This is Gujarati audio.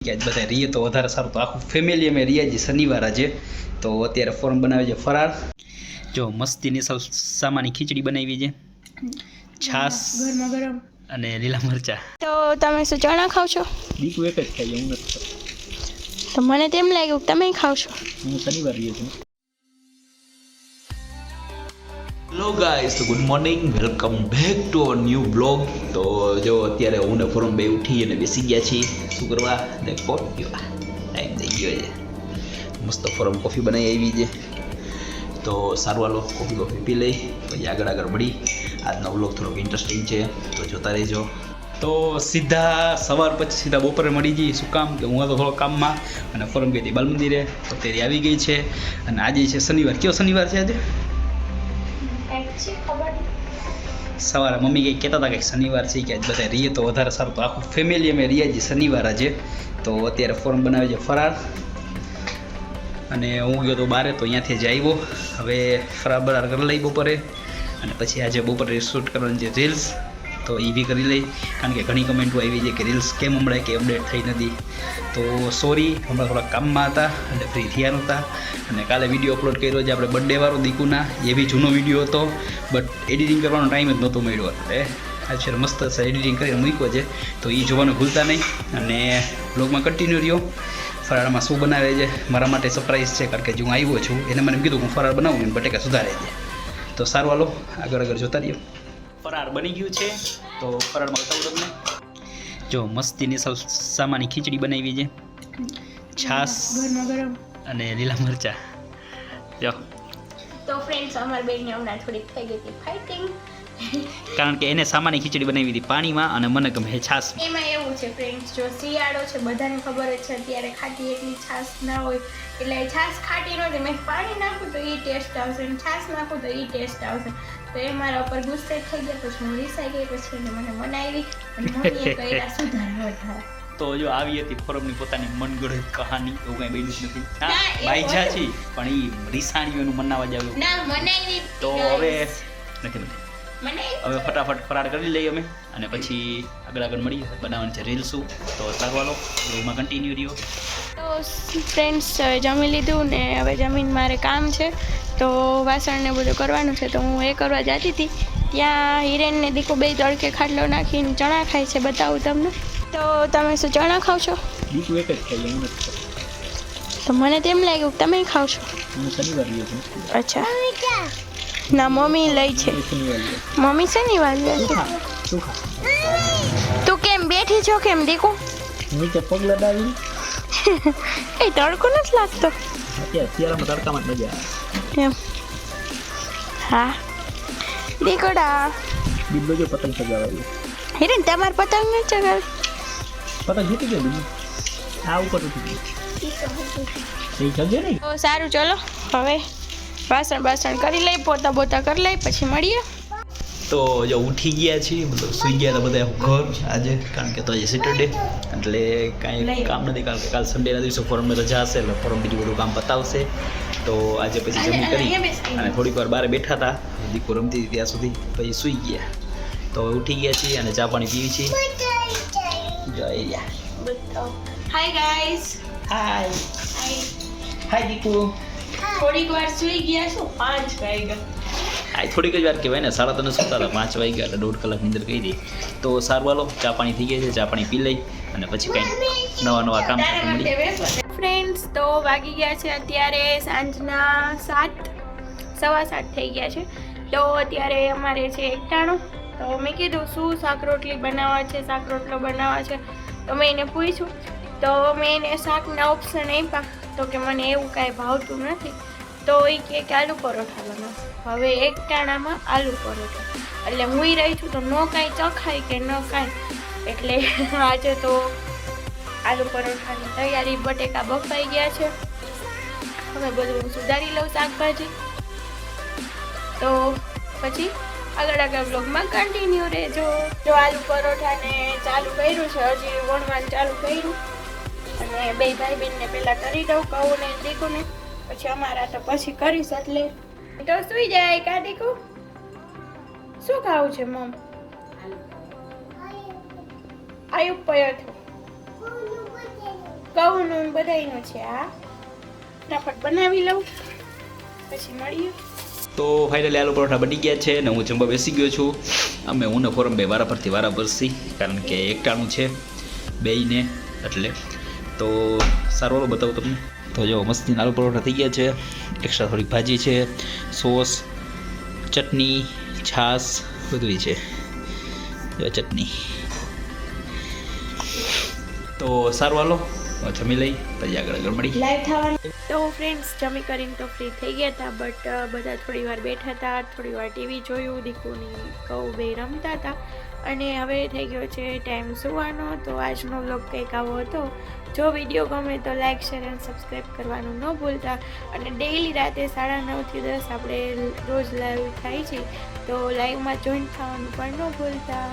કે આજ બધા રહીએ તો વધારે સારું. તો આખું ફેમિલી અમે રહીએ છીએ શનિવાર આજે. તો અત્યારે ફોર્મ બનાવે છે ફરાર જો મસ્તીની સામાની ખીચડી બનાવી છે. છાસ ગરમા ગરમ. અને લીલા મરચા. તો તમે શું ચણા ખાવ છો? દીકુ એક જ ખાઈએ હું નથી તો મને તેમ લાગ્યું કે તમે ખાવ છો. હું શનિવાર રહ્યો છું હેલો ગાઈસ તો good morning welcome back to a new blog તો જો અત્યારે હું ને ફોરમ બે ઉઠી અને બેસી ગયા છીએ. શું કરવા? ને કોફી ટાઈમ થઈ ગયો છે. મસ્ત ફોરમ કોફી બનાવી આવી છે. તો સારું હાલો કોફી કોફી પી લઈ. પછી આગળ આગળ મળી. આજનો બ્લોગ થોડોક ઇન્ટરેસ્ટિંગ છે. તો જોતા રહેજો. તો સીધા સવાર પછી સીધા બપોરે મળી જઈએ શું કામ? કે હું હતો થોડો કામમાં. અને ફોરમ ગઈ હતી બાલ મંદિરે અત્યારે આવી ગઈ છે. અને આજે છે શનિવાર. કયો શનિવાર છે આજે? સવારે મમ્મી કંઈક કહેતા હતા કે શનિવાર છે કે આજ બધા રહીએ તો વધારે સારું. તો આખું ફેમિલી અમે રહ્યા છીએ શનિવાર આજે. તો અત્યારે ફોર્મ બનાવે છે ફરાર અને હું ગયો તો બારે તો અહીંયાથી જ આવ્યો. હવે ફરાર બરાર કરી લઈ બપોરે. અને પછી આજે બપોરે શૂટ કરવાની છે રીલ્સ તો એ બી કરી લઈ. કારણ કે ઘણી કમેન્ટો આવી છે કે રીલ્સ કેમ હમણાં કે અપડેટ થઈ નથી. તો સોરી હમણાં થોડા કામમાં હતા અને ફ્રી થયા નહોતા. અને કાલે વીડિયો અપલોડ કર્યો છે. આપણે બર્થડે વાળો દીકુના. એ બી જૂનો વીડિયો હતો. બટ એડિટિંગ કરવાનો ટાઈમ જ નહોતો મળ્યો એટલે આજે મસ્ત એડિટિંગ કરીને મૂક્યો છે. તો એ જોવાનું ભૂલતા નહીં. અને બ્લોગમાં કન્ટિન્યુ રહ્યો. ફરાળમાં શું બનાવે છે? મારા માટે સરપ્રાઈઝ છે. કારણ કે જે હું આવ્યો છું એને મને કીધું હું ફરાળ બનાવું બટેકા સુધારે છે. તો સારું હાલો આગળ આગળ જોતા રહ્યો. ફરાળ બની ગયું છે. તો ફરાળમાં બતાવું તમને. જો મસ્તીની સામાની ખીચડી બનાવી છે. છાસ ગરમ. અને લીલા મરચા. જો. તો ફ્રેન્ડ્સ અમારી બેનને હમણાં થોડીક થઈ ગઈ હતી ફાઇટિંગ કારણ કે એને સામાન્ય ખીચડી બનાવી હતી પાણીમાં અને મને ગમે છે છાસ એમાં એવું છે ફ્રેન્ડ્સ જો શિયાળો છે બધાને ખબર જ છે અત્યારે ખાટી એટલી છાસ ના હોય. એટલે છાસ ખાટી ન હોય મેં પાણી નાખું તો એ ટેસ્ટ આવશે અને છાસ નાખું તો એ ટેસ્ટ આવશે. તો એ મારા ઉપર ગુસ્સે થઈ ગયા પછી હું રીસાઈ ગઈ પછી એને મને મનાવી અને મમ્મીએ કર્યા સુધારા વધારે. તો જો આવી હતી ફોરમની પોતાની મનગઢ કહાની એવું કઈ બન્યું જ નથી. હા બાઈજા છે પણ એ રીસાણીઓનું મનાવા જ આવ્યું તો હવે નથી મને હવે ફટાફટ ફરાર કરી લઈએ અમે અને પછી આગળ આગળ મળીએ. બનાવવાની છે રીલ્સું તો સારવાલો રૂમમાં કન્ટિન્યુ રહ્યો. તો ફ્રેન્ડ્સ જમી લીધું ને હવે જમીન મારે કામ છે. તો વાસણ ને બધું કરવાનું છે તો હું એ કરવા જતી હતી. ત્યાં હિરેનને દીકુ બે તડકે ખાટલો નાખીને ચણા ખાય છે બતાવું તમને. તો તમે શું ચણા ખાવ છો? બીજું એક જ ખાઈએ હું તો મને તેમ લાગ્યું તમે ખાવ છો. હું શનિવાર રહ્યો છું અચ્છા. ના મમ્મી લઈ છે. શનિવાર મમ્મી શેની વાત લે છે તું કેમ બેઠી છો? કેમ દીકુ? નીચે પગ લડાવી? એ તડકો નથી લાગતો. અત્યારે તડકામાં મજા આવે. એમ. હા. દીકડા. બીજો જો પતંગ સજાવાય હિરેન તમારે પતંગ નહીં ચગાવી પતંગ જીતી ગયો બીજું? આ ઉપર ઉઠી ગયું. એ જગે નહીં? તો સારું ચલો. હવે વાસણ બાસણ કરી લઈ પોતા બોતા કરી લઈ પછી મળીએ. તો જો ઉઠી ગયા છીએ મતલબ સુઈ ગયા હતા બધા ઘર આજે કારણ કે તો આજે સેટરડે એટલે કાંઈ કામ નથી કારણ કે કાલ સન્ડેના દિવસે ફોરમની રજા હશે એટલે ફોરમ બીજું બધું કામ પતાવશે તો આજે પછી જમી કરી અને થોડીક વાર બહાર બેઠા હતા. દીકરો રમતી હતી ત્યાં સુધી પછી સુઈ ગયા. તો ઉઠી ગયા છીએ અને ચા પાણી પીવી છીએ. જો આવી ગયા હાય ગાઈસ હાય હાય દીકુ થોડીક વાર સુઈ ગયા છો? પાંચ વાગ્યા. આ થોડીક જ વાર કહેવાય ને. સાડા ત્રણ સુતા હતા પાંચ વાગ્યા એટલે દોઢ કલાક નીંદર કરી દઈ તો સારું વાલો ચા પાણી થઈ ગયા છે. ચા પાણી પી લઈ અને પછી કંઈ નવા નવા કામ મળી ફ્રેન્ડ્સ તો વાગી ગયા છે અત્યારે સાંજના સાત સવા સાત થઈ ગયા છે. તો અત્યારે અમારે છે એકટાણું. તો મેં કીધું, શું શાક રોટલી બનાવવા છે? શાક રોટલો બનાવવા છે? તો મેં એને પૂછ્યું. તો મેં એને શાકના ઓપ્શન આપ્યા. તો કે મને એવું કાંઈ ભાવતું નથી. તો એ કહે કે આલુ પરોઠા બનાવો. હવે એક ટાણામાં આલુ પરોઠા. એટલે હું રહી છું તો ન કાંઈ ચખાય કે ન કાંઈ. એટલે આજે તો આલુ પરોઠાની તૈયારી, બટેકા બફાઈ ગયા છે. હવે બધું સુધારી લઉં શાકભાજી. તો પછી? આગળ આગળ બ્લોગમાં કન્ટિન્યુ રહેજો. જો આલુ પરોઠાને ચાલુ કર્યું છે હજી વણવાનું ચાલુ કર્યું. અને બે ભાઈ બહેનને પહેલાં કરી દઉં કહું ને દીકુને. પછી અમારા તો પછી કરીશ એટલે તો સુઈ જાય કા દીકુ? શું ખાવું છે મમ? આયુ પયો કહું નું બધાયનું છે આ ફટાફટ બનાવી લઉં. પછી મળીએ. તો ફાઇનલી આલુ પરોઠા બની ગયા છે ને હું જમવા બેસી ગયો છું. અમે હું ને ફોરમ બે વારા પરથી વારા પરથી કારણ કે એકટાણું છે બેયને એટલે. તો સારું બતાવું તમને. તો જો મસ્તી આલુ પરોઠા થઈ ગયા છે. એક્સ્ટ્રા થોડીક ભાજી છે સોસ ચટણી, છાશ બધું છે. ચટણી. તો સારું હાલો જમી લઈ, પછી આગળ આગળ મળી. લાઈવ થવાનું. તો ફ્રેન્ડ્સ જમી કરીને તો ફ્રી થઈ ગયા હતા બટ બધા થોડી વાર બેઠા હતા, થોડી વાર ટીવી જોયું, દીકુની કહું બે રમતા હતા. અને હવે થઈ ગયો છે ટાઈમ સુવાનો, તો આજનો વ્લોગ કંઈક આવો હતો. જો વીડિયો ગમે તો લાઈક શેર અને સબસ્ક્રાઈબ કરવાનું ન ભૂલતા. અને ડેઈલી રાતે સાડા નવથી દસ આપણે રોજ લાઈવ થાય છે, તો લાઈવમાં જોઈન થવાનું પણ ન ભૂલતા.